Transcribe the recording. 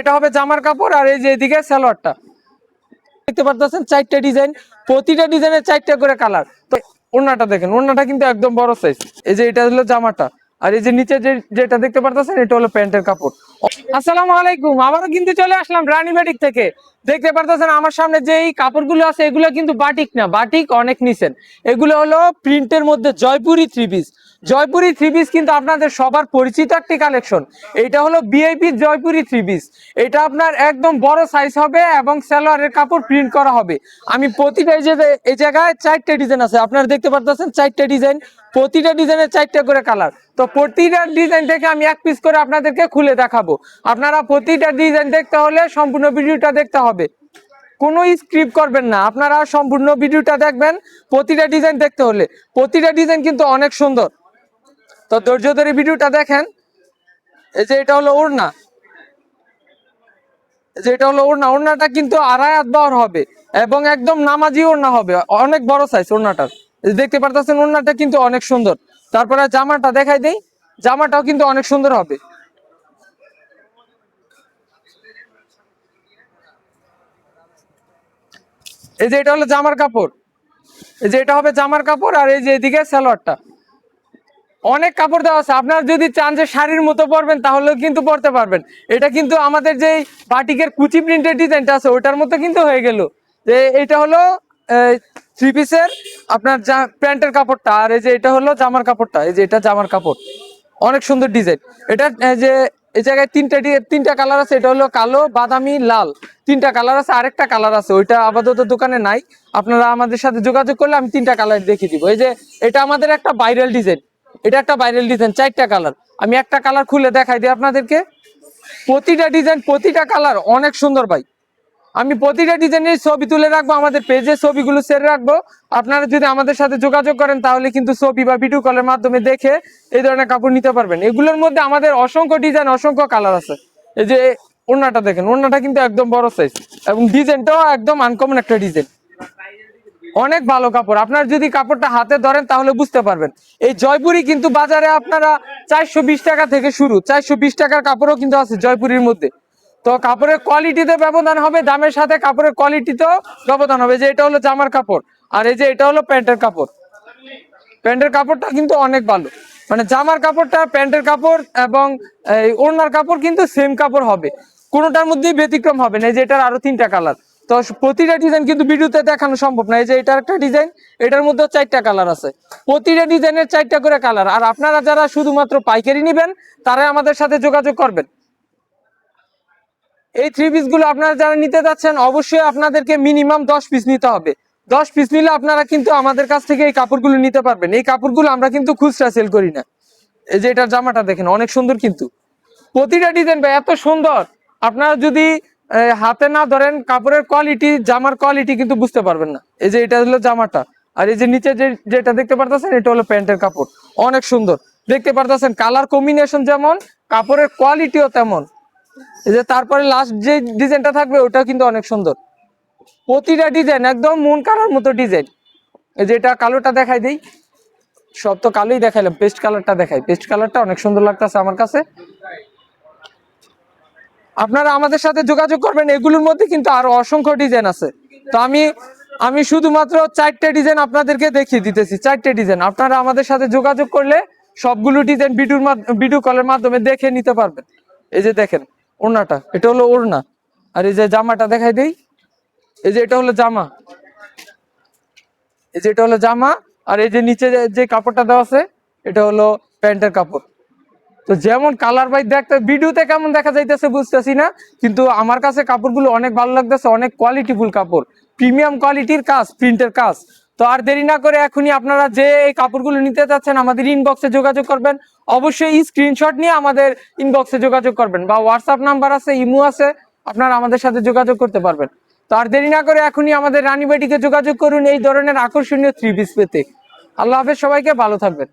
এটা হবে জামার কাপড় আর এই যে এদিকে সালোয়ারটা। দেখতে পারতেছেন চারটা ডিজাইন, প্রতিটা ডিজাইনের চারটা করে কালার। তো ওড়নাটা দেখেন, ওড়নাটা কিন্তু একদম বড় সাইজ এই যে এটা হলো জামাটা, আর এই যে নিচে যে যেটা দেখতে পারতেছেন, এটা হলো প্যান্টের কাপড়। আসসালামু আলাইকুম, আবারও কিন্তু চলে আসলাম রানী থেকে। দেখতে পারতেছেন আমার সামনে যে এই কাপড়গুলো আছে, এগুলো কিন্তু বাটিক না, বাটিক অনেক নিছেন। এগুলো হলো প্রিন্টের মধ্যে Jaipuri three piece Jaipuri three piece কিন্তু আপনাদের সবার পরিচিত একটি কালেকশন এটা হলো বিআইপি জয়পুরি থ্রি পিস এটা আপনার একদম বড় সাইজ হবে এবং সালোয়ারের কাপড় প্রিন্ট করা হবে। আমি প্রতিটা এই যে এই জায়গায় চারটে ডিজাইন আছে। আপনারা দেখতে পারতেছেন চারটে ডিজাইন প্রতিটা ডিজাইনের চারটে করে কালার তো প্রতিটা ডিজাইন থেকে আমি এক পিস করে আপনাদেরকে খুলে দেখাবো। আপনারা প্রতিটা ডিজাইন দেখতে হলে সম্পূর্ণ ভিডিওটা দেখতে হবে। কোনো স্ক্রিপ্ট করবেন না। আপনারা সম্পূর্ণ ভিডিওটা দেখবেন, প্রতিটা ডিজাইন দেখতে হলে। প্রতিটা ডিজাইন কিন্তু অনেক সুন্দর। তো ধৈর্য ধরে ভিডিওটা দেখেন। এই যে এটা হলো ওড়না। যে এটা হলো ওড়না। ওড়নাটা কিন্তু আড়াই হাত বাওয়ার হবে এবং একদম নামাজি ওড়না হবে। অনেক বড় সাইজ ওড়নাটার। দেখতে পারতেছেন, ওড়নাটা কিন্তু অনেক সুন্দর। তারপরে জামাটা দেখাই দেই। জামাটাও কিন্তু অনেক সুন্দর হবে। এই যে এটা হলো জামার কাপড়। এই যে এটা হবে জামার কাপড় আর এই যে এদিকে সালোয়ারটা। অনেক কাপড় দেওয়া আছে। আপনারা যদি চান যে শাড়ির মতো পরবেন, তাহলেও কিন্তু পরতে পারবেন। এটা কিন্তু আমাদের যে বাটিকের কুচি প্রিন্টের ডিজাইনটা আছে ওটার মতো কিন্তু হয়ে গেল। যে এটা হলো থ্রি পিসের আপনার জা- প্যান্টের কাপড়টা আর এই যে এটা হলো জামার কাপড়টা। এই যে এটা জামার কাপড়। অনেক সুন্দর ডিজাইন। এটা যে এই জায়গায় তিনটা তিনটা কালার আছে, এটা হলো কালো, বাদামি, লাল। তিনটা কালার আছে, আরেকটা কালার আছে, ওইটা আপাতত দোকানে নাই। আপনারা আমাদের সাথে যোগাযোগ করলে আমি তিনটা কালার দেখিয়ে দিব। এই যে, এটা আমাদের একটা ভাইরাল ডিজাইন এটা একটা ভাইরাল ডিজাইন চারটা কালার আমি একটা কালার খুলে দেখাই দিই আপনাদেরকে। প্রতিটা ডিজাইন প্রতিটা কালার অনেক সুন্দর ভাই। আমি প্রতিটা ডিজাইনের ছবি তুলে রাখব, আমাদের পেজে ছবিগুলো সেরে রাখব। আপনারা যদি আমাদের সাথে যোগাযোগ করেন, তাহলে কিন্তু ছবি বা ভিডিও কলের মাধ্যমে দেখে এই ধরনের কাপড় নিতে পারবেন। এগুলোর মধ্যে আমাদের অসংখ্য ডিজাইন অসংখ্য কালার আছে। এই যে ওড়নাটা দেখেন, ওড়নাটা কিন্তু একদম বড় সাইজ এবং ডিজাইনটাও একদম আনকমন একটা ডিজাইন অনেক ভালো কাপড়। আপনার যদি কাপড়টা হাতে ধরেন, তাহলে বুঝতে পারবেন। এই জয়পুরি কিন্তু বাজারে আপনারা চারশো বিশ টাকা থেকে শুরু। চারশো বিশ টাকার কাপড়ও কিন্তু আছে জয়পুরির মধ্যে। তো কাপড়ের কোয়ালিটিতে ব্যবধান হবে, দামের সাথে কাপড়ের কোয়ালিটিতেও ব্যবধান হবে। যে এটা হলো জামার কাপড়, আর এই যে এটা হলো প্যান্টের কাপড়। প্যান্টের কাপড়টা কিন্তু অনেক ভালো। মানে জামার কাপড়টা, প্যান্টের কাপড় এবং এই ওড়নার কাপড় কিন্তু সেম কাপড় হবে। কোনোটার মধ্যেই ব্যতিক্রম হবে না। এই যে এটার আরও তিনটা কালার তো প্রতিটা ডিজাইন কিন্তু ভিডিওতে দেখানো সম্ভব না। এই যে এটার একটা ডিজাইন এটার মধ্যে চারটা কালার আছে। প্রতিটা ডিজাইনের চারটা করে কালার আর আপনারা যারা শুধুমাত্র পাইকারি নেবেন তারাই আমাদের সাথে যোগাযোগ করবেন। এই থ্রি পিসগুলো আপনারা যারা নিতে যাচ্ছেন, অবশ্যই আপনাদেরকে মিনিমাম দশ পিস নিতে হবে। দশ পিস নিলে আপনারা কিন্তু আমাদের কাছ থেকে এই কাপড়গুলো নিতে পারবেন। এই কাপড়গুলো আমরা কিন্তু খুচরা সেল করি না। এই যে এটার জামাটা দেখেন, অনেক সুন্দর কিন্তু। প্রতিটা ডিজাইন ভাই, এত সুন্দর। আপনারা যদি হাতে না ধরেন, কাপড়ের কোয়ালিটি জামার কোয়ালিটি কিন্তু বুঝতে পারবেন না। এই যে এটা হলো জামাটা। আর এই যে নিচে যে, যেটা দেখতে পারতেছেন, এটা হলো প্যান্টের কাপড়। অনেক সুন্দর। দেখতে পারতেছেন কালার কম্বিনেশন যেমন, কাপড়ের কোয়ালিটিও তেমন। এই যে তারপরে লাস্ট যে ডিজাইনটা থাকবে ওটাও কিন্তু অনেক সুন্দর। প্রতিটা ডিজাইন একদম মন কালার মতো ডিজাইন এই যে এটা কালোটা দেখাই দিই। সব তো কালোই দেখাইলাম পেস্ট কালারটা দেখাই। পেস্ট কালারটা অনেক সুন্দর লাগতেছে আমার কাছে। আপনারা আমাদের সাথে যোগাযোগ করবেন, এগুলোর মধ্যে কিন্তু আরও অসংখ্য ডিজাইন আছে। তো আমি আমি শুধুমাত্র চারটে ডিজাইন আপনাদেরকে দেখিয়ে দিতেছি, চারটে ডিজাইন আপনারা আমাদের সাথে যোগাযোগ করলে সবগুলো ডিজাইন ভিডিওর ভিডিও কলের মাধ্যমে দেখে নিতে পারবেন। এই যে দেখেন ওড়নাটা, এটা হলো ওড়না। আর এই যে জামাটা দেখাই দেই, এই যে এটা হলো জামা। এই যে এটা হলো জামা, আর এই যে নিচে যে- কাপড়টা দেওয়া আছে, এটা হলো প্যান্টের কাপড়। তো যেমন কালার বাই দেখতে, ভিডিওতে কেমন দেখা যাইতেছে বুঝতেছি না, কিন্তু আমার কাছে কাপড়গুলো অনেক ভালো লাগতেছে, অনেক কোয়ালিটিফুল কাপড়। প্রিমিয়াম কোয়ালিটির কাজ প্রিন্টের কাজ। তো আর দেরি না করে এখনই আপনারা যে এই কাপড়গুলো নিতে চাচ্ছেন আমাদের ইনবক্সে যোগাযোগ করবেন। অবশ্যই স্ক্রিনশট নিয়ে আমাদের ইনবক্সে যোগাযোগ করবেন বা হোয়াটসঅ্যাপ নাম্বার আছে, ইমো আছে, আপনারা আমাদের সাথে যোগাযোগ করতে পারবেন। তো আর দেরি না করে এখনই আমাদের রানী বেটিকে যোগাযোগ করুন এই ধরনের আকর্ষণীয় থ্রি পিস পেতে। আল্লাহ হাফেজ, সবাইকে ভালো থাকবেন।